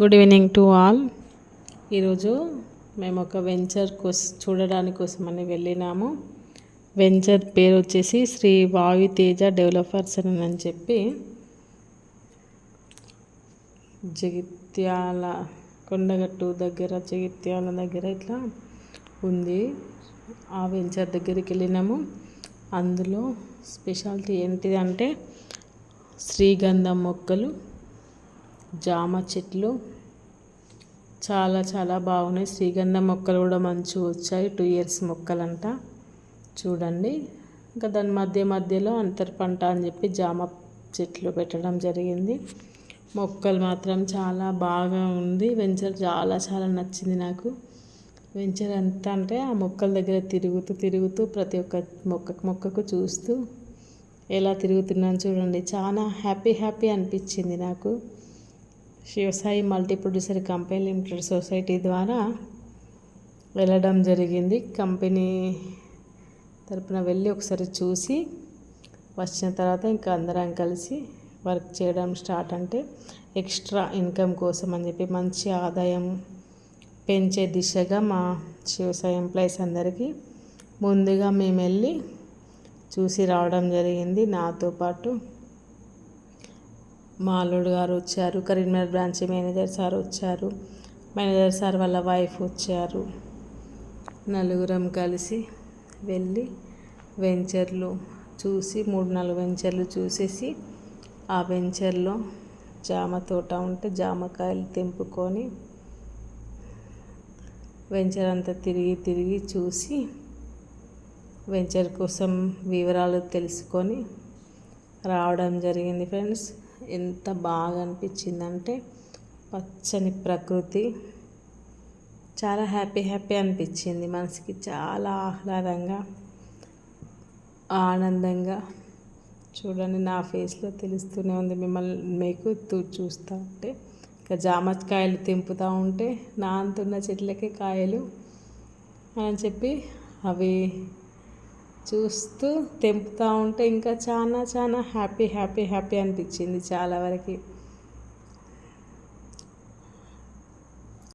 Good evening to all ఈరోజు మేము ఒక వెంచర్ కోస్ చూడడానికి కోసమని వెళ్ళినాము. వెంచర్ పేరు వచ్చేసి శ్రీ వాయు తేజ డెవలపర్స్ అని చెప్పి జగిత్యాల కొండగట్టు దగ్గర జగిత్యాల దగ్గర ఇట్లా ఉంది. ఆ వెంచర్ దగ్గరికి వెళ్ళినాము. అందులో స్పెషాలిటీ ఏంటిది అంటే శ్రీగంధం మొక్కలు జామ చెట్లు. చాలా చాలా బాగున్నాయి. శ్రీగంధ మొక్కలు కూడా మంచిగా వచ్చాయి. టూ ఇయర్స్ మొక్కలంట. చూడండి. ఇంకా దాని మధ్య మధ్యలో అంతర్ పంట అని చెప్పి జామ చెట్లు పెట్టడం జరిగింది. మొక్కలు మాత్రం చాలా బాగా ఉంది. వెంచర్ చాలా చాలా నచ్చింది నాకు. వెంచర్ ఎంత అంటే ఆ మొక్కల దగ్గర తిరుగుతూ తిరుగుతూ ప్రతి ఒక్క మొక్క మొక్కకు చూస్తూ ఎలా తిరుగుతున్నాను చూడండి. చాలా హ్యాపీ హ్యాపీ అనిపించింది నాకు. Shivasai multi producer company limited society ద్వారా వెళ్ళడం జరిగింది. కంపెనీ తరపున వెళ్ళి ఒకసారి చూసి వచ్చిన తర్వాత ఇంకా అందరం కలిసి వర్క్ చేయడం స్టార్ట్ అంటే ఎక్స్ట్రా ఇన్కమ్ కోసం అని చెప్పి మంచి ఆదాయం పెంచే దిశగా మా శివసాయి ఎంప్లాయీస్ అందరికీ ముందుగా మేము వెళ్ళి చూసి రావడం జరిగింది. నాతో పాటు మా అల్లుడు గారు వచ్చారు. కరీంనగర్ బ్రాంచ్ మేనేజర్ సార్ వచ్చారు. మేనేజర్ సార్ వాళ్ళ వైఫ్ వచ్చారు. నలుగురం కలిసి వెళ్ళి వెంచర్లు చూసి మూడు నాలుగు వెంచర్లు చూసేసి ఆ వెంచర్లో జామ తోట ఉంటే జామకాయలు తెంపుకొని వెంచర్ అంతా తిరిగి తిరిగి చూసి వెంచర్ కోసం వివరాలు తెలుసుకొని రావడం జరిగింది ఫ్రెండ్స్. ఎంత బాగా అనిపించిందంటే పచ్చని ప్రకృతి. చాలా హ్యాపీ హ్యాపీ అనిపించింది మనసుకి. చాలా ఆహ్లాదంగా ఆనందంగా. చూడండి నా ఫేస్లో తెలుస్తూనే ఉంది. మిమ్మల్ని మీకు చూస్తూ ఉంటే ఇంకా జామకాయలు తెంపుతూ ఉంటే నా అంతున్న చెట్లకే కాయలు అని చెప్పి అవి చూస్తూ తెంపుతూ ఉంటే ఇంకా చాలా చాలా హ్యాపీ హ్యాపీ హ్యాపీ అనిపించింది చాలా వరకు.